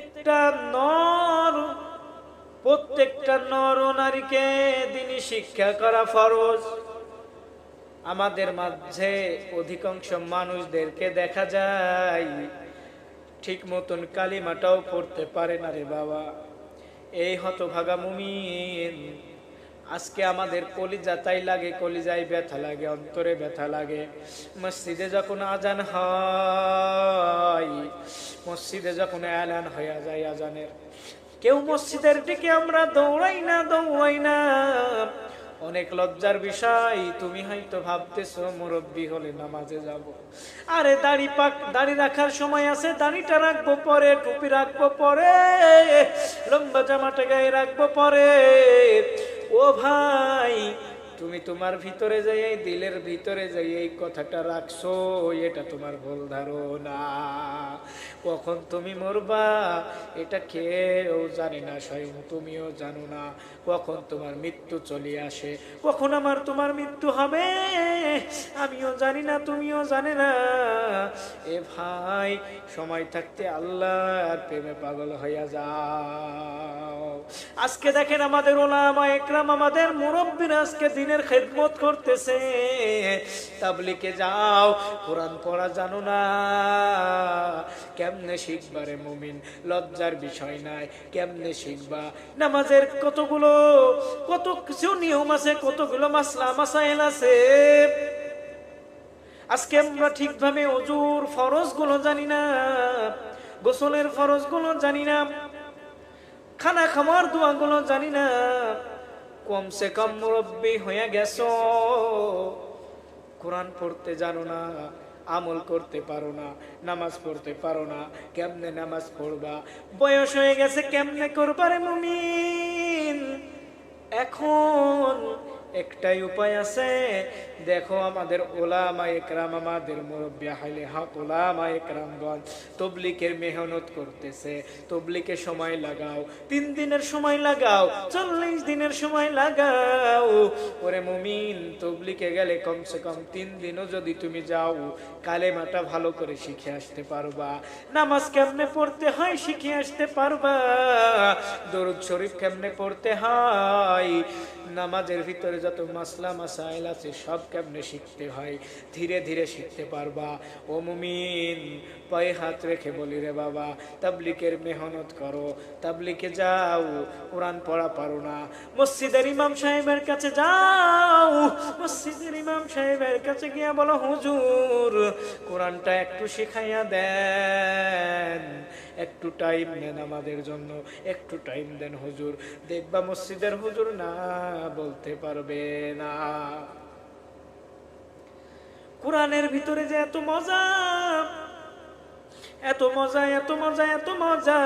প্রত্যেকটা নর প্রত্যেকটা নর নারীকে দিনই শিক্ষা করা ফরজ। আমাদের মাঝে অধিকাংশ মানুষদেরকে দেখা যায়, ঠিক মতন কালিমাটাও পড়তে পারে না রে বাবা। এই হতভাগা মুমিন আজকে আমাদের কলিজা তাই লাগে, কলিজায় ব্যথা লাগে, অন্তরে ব্যথা লাগে। মসজিদে যখন আজান হয়, মসজিদে যখন এলান হয়ে যায় আজানের, কেউ মসজিদের দিকে আমরা দৌড়াই না দৌড়াই না। অনেক লজ্জার বিষয়, তুমি হয়তো ভাবতেছো, মুরব্বী হলে নামাজে যাব। আরে দাড়ি পাক, দাড়ি রাখার সময় আছে, দাড়িটা রাখব পরে, টুপি রাখব পরে, লম্বা জামাটা গায়ে রাখব পরে। ও ভাই তুমি তোমার ভিতরে যাই এই দিলের ভিতরে যাই এই কথাটা রাখছো, এটা তোমার ভুল ধারণা। কখন তুমি মরবা, এটা কেউ জানে না, স্বয়ং তুমিও জানো না। কখন তোমার মৃত্যু চলে আসে, কখন আমার তোমার মৃত্যু হবে, আমিও জানি না, তুমিও জানে না। এ ভাই, সময় থাকতে আল্লাহর প্রেমে পাগল হইয়া যাও। আজকে দেখেন আমাদের ওলামা একরাম আমাদের মুরব্বীরা আজকে দিনের খেদমত করতেছে। তাবলিকে যাও, কোরআন পড়া জানো না। কেমনে শিখবারে মুমিন? লজ্জার বিষয় নাই, কেমনে শিখবা? নামাজের কতগুলো, কত কিছু নিয়ম আছে, কতগুলো মাসলা, মাসাইল আছে। আজকে আমরা ঠিকভাবে অজুর ফরজগুলো জানি না, গোসলের ফরজগুলো জানি না, খানা খাওয়ার দোয়া গুলো জানি না। কমসে কম মুরব্বী হয়ে গেছ। কোরআন পড়তে জানো না, আমল করতে পারো না, নামাজ পড়তে পারো না, কেমনে নামাজ পড়বা? বয়স হয়ে গেছে, কেমনে করবার মুমিন? এখন একটাই উপায় আছে। দেখো আমাদের ওলামা একরাম, আমাদের মুরব্বী হাইলে হক ওলামা একরামগঞ্জ তবলিকের মেহনত করতেছে। তবলিকে সময় লাগাও, তিন দিনের সময় লাগাও, চল্লিশ দিনের সময় লাগাও। ওরে মুমিন, তবলিকে গেলে কমসে কম তিন দিনও যদি তুমি যাও, কালেমাটা ভালো করে শিখে আসতে পারবা। নামাজ কেমনে পড়তে হয় শিখে আসতে পারবা। দরুদ শরীফ কেমনে পড়তে হয়, নামাজের ভিতরে যত মাসলা মাসাইল আছে, সব কেমনে শিখতে হয়? ধীরে ধীরে শিখতে পারবা। ও মুমিন, পায়ে হাত রেখে বলি রে বাবা, তাবলিকের মেহনত করো। তাবলিকে যাও, কোরআন পড়া পারো না। মসজিদের ইমাম সাহেবের কাছে যাও। মসজিদের ইমাম সাহেবের কাছে গিয়া বলো, হুজুর কোরআনটা একটু শিখাইয়া দেন। একটু টাইম নেন আমাদের জন্য, একটু টাইম দেন হুজুর। দেখবা মসজিদের হুজুর না বলতে পারবে না। কোরআনের ভিতরে যে এত মজা এত মজা এত মজা এত মজা।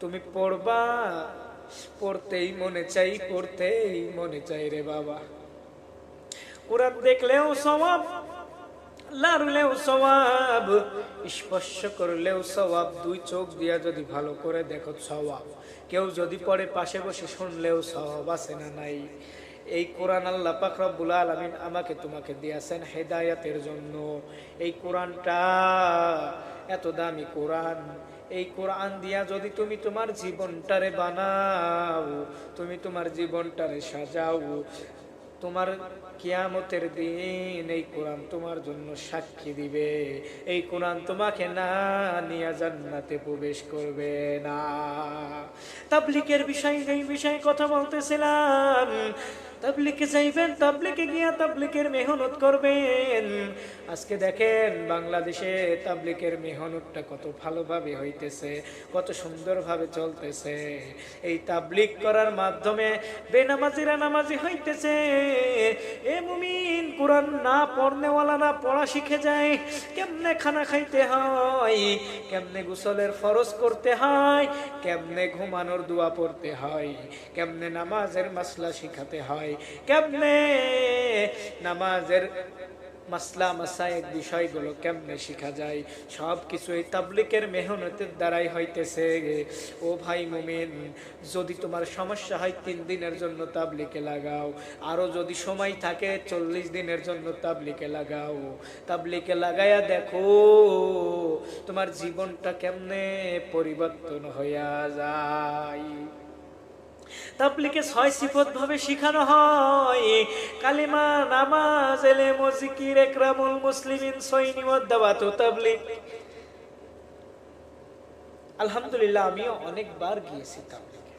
তুমি পড়বা, পড়তেই মনে চাই, পড়তেই মনে চাই রে বাবা। কোরআন দেখলেও সবাব লাড়লেও সবাব স্পর্শ করলেও সবাব দুই চোখ দিয়া যদি ভালো করে দেখো সবাব কেউ যদি পড়ে পাশে বসে শুনলেও সবাব আছে না নাই? এই কোরআন আল্লাহ পাক আলামিন আমাকে তোমাকে দিয়েছেন হেদায়াতের জন্য। এই কোরআনটা এত দামি কোরআন। এই কোরআন দিয়া যদি তুমি তোমার জীবনটারে বানাও, তুমি তোমার জীবনটারে সাজাও তোমার কিয়ামতের দিন এই কোরআন তোমার জন্য সাক্ষী দিবে। এই কোরআন তোমাকে না নিয়ে জান্নাতে প্রবেশ করবে না। তাবলিকের বিষয়, এই বিষয়ে কথা বলতেছিলাম। তাবলিকে যাইবেন, তাবলিকে গিয়া তাবলিকের মেহনত করবেন। আজকে দেখেন বাংলাদেশে তাবলিকের মেহনতটা কত ভালোভাবে হইতেছে, কত সুন্দরভাবে চলতেছে। এই তাবলিক করার মাধ্যমে বেনামাজিরা নামাজি হইতেছে। এ মুমিন কোরআন না পড়নেওয়ালা না পড়া শিখে যায়, কেমনে খানা খাইতে হয়, কেমনে গোসলের ফরজ করতে হয়, কেমনে ঘুমানোর দোয়া পড়তে হয়, কেমনে নামাজের মাসলা শিখাতে হয়। কেমনে? নামাজের মাসলা মাসায়েক বিষয়গুলো কেমনে শেখা যায়? সব কিছু এই তাবলিকের মেহনতের দ্বারাই হইতেছে। ও ভাই মুমিন, যদি তোমার সমস্যা হয় তিন দিনের জন্য তাবলিকে লাগাও। আরও যদি সময় থাকে চল্লিশ দিনের জন্য তাবলিকে লাগাও। তাবলিকে লাগাইয়া দেখো, তোমার জীবনটা কেমনে পরিবর্তন হইয়া যায়? তাবলিকে ছয় সিফত ভাবে শিখানো হয়। কালিমা, নামাজ এলে মজিকির একরামুল মুসলিমিন, সৈনি দাওয়াত তাবলিক আলহামদুলিল্লাহ, আমিও অনেকবার গিয়েছি তাবলিকে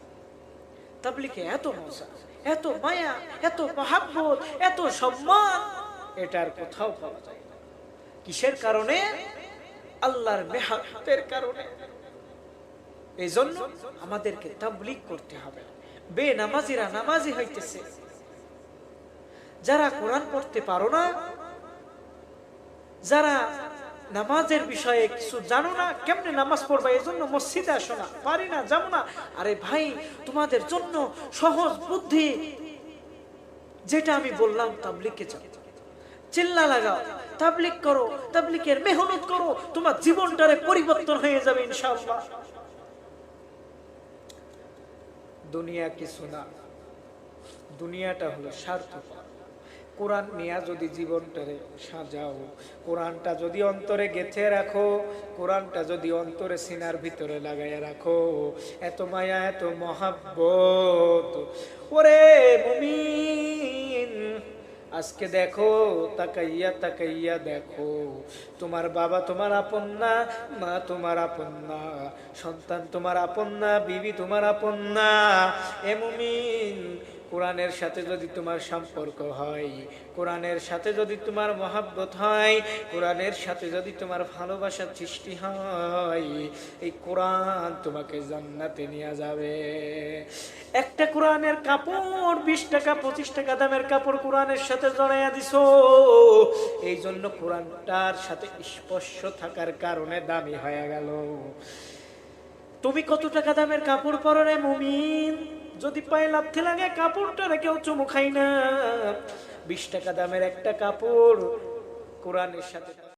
তাবলিকে এত মজা, এত মায়া, এত মহাব্বত, এত সম্মান এটার কোথাও পাওয়া যায় না। কিসের কারণে? আল্লাহর মেহাতের কারণে। এই জন্য আমাদেরকে তাবলিক করতে হবে। বে নামাজিরা নামাজি হইতেছে। যারা কোরআন পড়তে পারো না, যারা নামাজের বিষয়ে কিছু জানো না, কেমনে নামাজ পড়বা? এই জন্য মসজিদে আসো না পারি না যাব না। আরে ভাই, তোমাদের জন্য সহজ বুদ্ধি। যেটা আমি বললাম, তাবলিকে যাও। চিল্লা লাগাও, তাবলিক করো, তাবলিকের মেহনত করো, তোমার জীবনটারে পরিবর্তন হয়ে যাবে ইনশাআল্লাহ। দুনিয়া কিছু না। দুনিয়াটা হলো স্বার্থপর। কোরআন নিয়া যদি জীবনটারে সাজাও, কোরআনটা যদি অন্তরে গেথে রাখো, কোরআনটা যদি অন্তরে সিনার ভিতরে লাগাইয়া রাখো, এত মায়া, এত মহাব্বত। ওরে আজকে দেখো, তাকাইয়া তাকাইয়া দেখো। তোমার বাবা তোমার আপন না, মা তোমার আপন না, সন্তান তোমার আপন না, বিবি তোমার আপন না। এ মুমিন কোরআনের সাথে যদি তোমার সম্পর্ক হয়, কোরআনের সাথে যদি তোমার মহাব্বত হয়, কোরআনের সাথে যদি তোমার ভালোবাসার সৃষ্টি হয়, এই কোরআন তোমাকে জান্নাতে নিয়ে যাবে। একটা কোরআনের কাপড়, বিশ টাকা, পঁচিশ টাকা দামের কাপড় কোরআনের সাথে জড়াইয়া দিছ এই জন্য কোরআনটার সাথে স্পর্শ থাকার কারণে দামি হয়ে গেল। তুমি কত টাকা দামের কাপড় পরো রে মুমিন? যদি পায়ে লাথি লাগে কাপড়টা কেউ চুমু খাই না। বিশ টাকা দামের একটা কাপড় কোরআনের সাথে